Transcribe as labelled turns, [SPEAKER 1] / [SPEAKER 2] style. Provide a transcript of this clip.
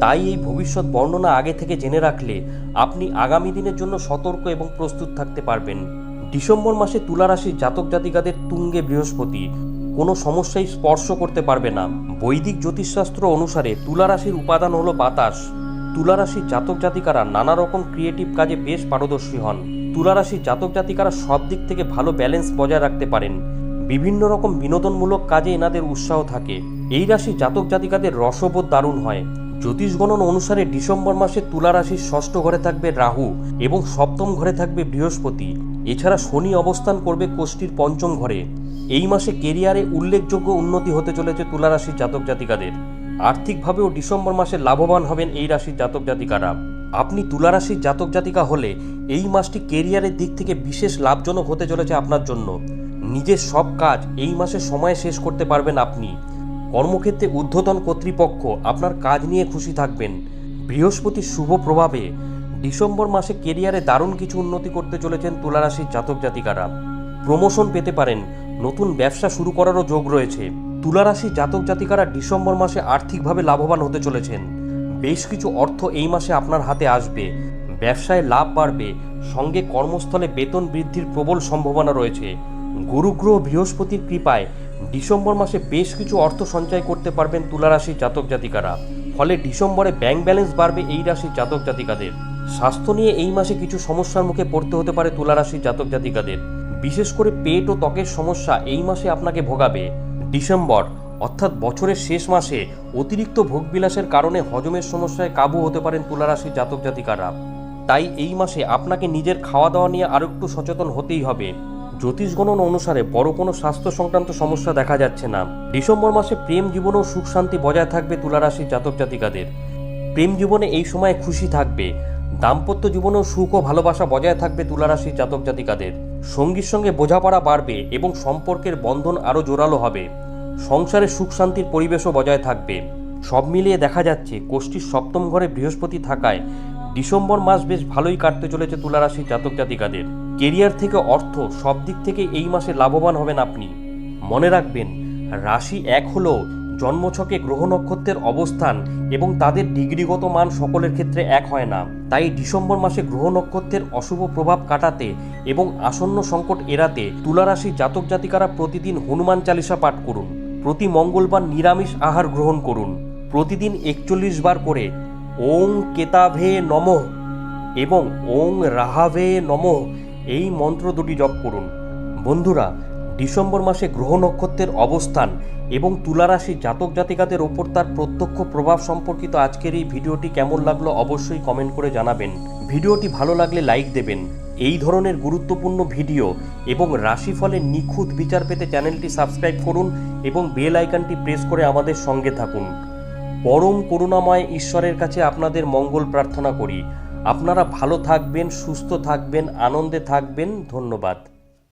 [SPEAKER 1] তাই এই ভবিষ্যৎ বর্ণনা আগে থেকে জেনে রাখলে আপনি আগামী দিনের জন্য সতর্ক এবং প্রস্তুত থাকতে পারবেন। ডিসেম্বর মাসে তুলা রাশির জাতক জাতিকাদের তুঙ্গে বৃহস্পতি। কোনো সমস্যাই স্পর্শ করতে পারবে না। বৈদিক জ্যোতিষশাস্ত্র অনুসারে তুলা রাশির উপাদান হলো বাতাস। তুলা রাশির জাতক জাতিকারা নানা রকম ক্রিয়েটিভ কাজে বেশ পারদর্শী হন। তুলা রাশির জাতক জাতিকারা সব দিক থেকে ভালো ব্যালেন্স বজায় রাখতে পারেন। বিভিন্ন রকম বিনোদনমূলক কাজে এনাদের উৎসাহ থাকে। এই রাশির জাতক জাতিকাদের রসবোধ দারুণ হয়। জ্যোতিষ গণন অনুসারে ডিসেম্বর মাসে তুলা রাশির ষষ্ঠ ঘরে থাকবে রাহু এবং সপ্তম ঘরে থাকবে বৃহস্পতি। এছাড়া শনি অবস্থান করবে কোষ্ঠীর পঞ্চম ঘরে। এই মাসে কেরিয়ারে উল্লেখযোগ্য উন্নতি হতে চলেছে তুলা রাশির জাতক জাতিকাদের। আর্থিকভাবেও ডিসেম্বর মাসে লাভবান হবেন এই রাশির জাতক জাতিকারা। আপনি তুলা রাশির জাতক জাতিকা হলে এই মাসটি কেরিয়ারের দিক থেকে বিশেষ লাভজনক হতে চলেছে আপনার জন্য। নিজের সব কাজ এই মাসে সময়ে শেষ করতে পারবেন আপনি। কর্মক্ষেত্রে ঊর্ধ্বতন কর্তৃপক্ষ আপনার কাজ নিয়ে খুশি থাকবেন। বৃহস্পতির শুভ প্রভাবে ডিসেম্বর মাসে কেরিয়ারে দারুণ কিছু উন্নতি করতে চলেছেন তুলারাশির জাতক জাতিকারা। প্রমোশন পেতে পারেন, নতুন ব্যবসা শুরু করারও যোগ রয়েছে। তুলারাশির জাতক জাতিকারা ডিসেম্বর মাসে আর্থিকভাবে লাভবান হতে চলেছেন। বেশ কিছু অর্থ এই মাসে আপনার হাতে আসবে। ব্যবসায় লাভ বাড়বে, সঙ্গে কর্মস্থলে বেতন বৃদ্ধির প্রবল সম্ভাবনা রয়েছে। গুরুগ্রহ বৃহস্পতির কৃপায় ডিসেম্বর মাসে বেশ কিছু অর্থ সঞ্চয় করতে পারবেন তুলারাশির জাতক জাতিকারা। ফলে ডিসেম্বরে ব্যাংক ব্যালেন্স বাড়বে এই রাশির জাতক জাতিকাদের। স্বাস্থ্য নিয়ে এই মাসে কিছু সমস্যার মুখে পড়তে হতে পারে তুলারাশির জাতক জাতিকাদের। বিশেষ করে পেট ও ত্বকের সমস্যা এই মাসে আপনাকে ভোগাবে। ডিসেম্বর, অর্থাৎ বছরের শেষ মাসে, অতিরিক্ত ভোগবিলাসের কারণে হজমের সমস্যায় কাবু হতে পারেন তুলারাশির জাতক জাতিকারা। তাই এই মাসে আপনাকে নিজের খাওয়া দাওয়া নিয়ে আরও একটু সচেতন হতেই হবে। জ্যোতিষ গণন অনুসারে বড় কোনো স্বাস্থ্য সংক্রান্ত সমস্যা দেখা যাচ্ছে না। ডিসেম্বর মাসে প্রেম জীবনেও সুখ শান্তি বজায় থাকবে তুলারাশির জাতক জাতিকাদের। প্রেম জীবনে এই সময় খুশি থাকবে। দাম্পত্য জীবনেও সুখ ও ভালোবাসা বজায় থাকবে তুলারাশির জাতক জাতিকাদের। সঙ্গীর সঙ্গে বোঝাপড়া বাড়বে এবং সম্পর্কের বন্ধন আরও জোরালো হবে। সংসারে সুখ শান্তির পরিবেশও বজায় থাকবে। সব মিলিয়ে দেখা যাচ্ছে কোষ্ঠীর সপ্তম ঘরে বৃহস্পতি থাকায় ডিসেম্বর মাস বেশ ভালোই কাটতে চলেছে তুলারাশির জাতক জাতিকাদের। কেরিয়ার থেকে অর্থ সব দিক থেকে এই মাসে লাভবান হবেন আপনি। মনে রাখবেন, রাশি এক হলো জন্মছকে গ্রহ নক্ষত্রের অবস্থান এবং তাদের ডিগ্রিগত মান সকলের ক্ষেত্রে এক হয় না। তাই ডিসেম্বর মাসে গ্রহ নক্ষত্রের অশুভ প্রভাব কাটাতে এবং আসন্ন সংকট এড়াতে তুলারাশি জাতক জাতিকারা প্রতিদিন হনুমান চালিসা পাঠ করুন। প্রতি মঙ্গলবার নিরামিষ আহার গ্রহণ করুন। প্রতিদিন একচল্লিশ বার করে ওং কেতাভে নমঃ এবং ওং রাহাভে নমঃ এই মন্ত্র দুটি জপ করুন। বন্ধুরা, ডিসেম্বর মাসে গ্রহ নক্ষত্রের অবস্থান এবং তুলারাশি জাতক জাতিকাদের ওপর তার প্রত্যক্ষ প্রভাব সম্পর্কিত আজকের এই ভিডিওটি কেমন লাগল অবশ্যই কমেন্ট করে জানাবেন। ভিডিওটি ভালো লাগলে লাইক দেবেন। এই ধরনের গুরুত্বপূর্ণ ভিডিও এবং রাশিফলের নিখুঁত বিচার পেতে চ্যানেলটি সাবস্ক্রাইব করুন এবং বেল আইকনটি প্রেস করে আমাদের সঙ্গে থাকুন। পরম করুণাময় ঈশ্বরের কাছে আপনাদের মঙ্গল প্রার্থনা করি। আপনারা ভালো থাকবেন সুস্থ থাকবেন আনন্দে থাকবেন। ধন্যবাদ।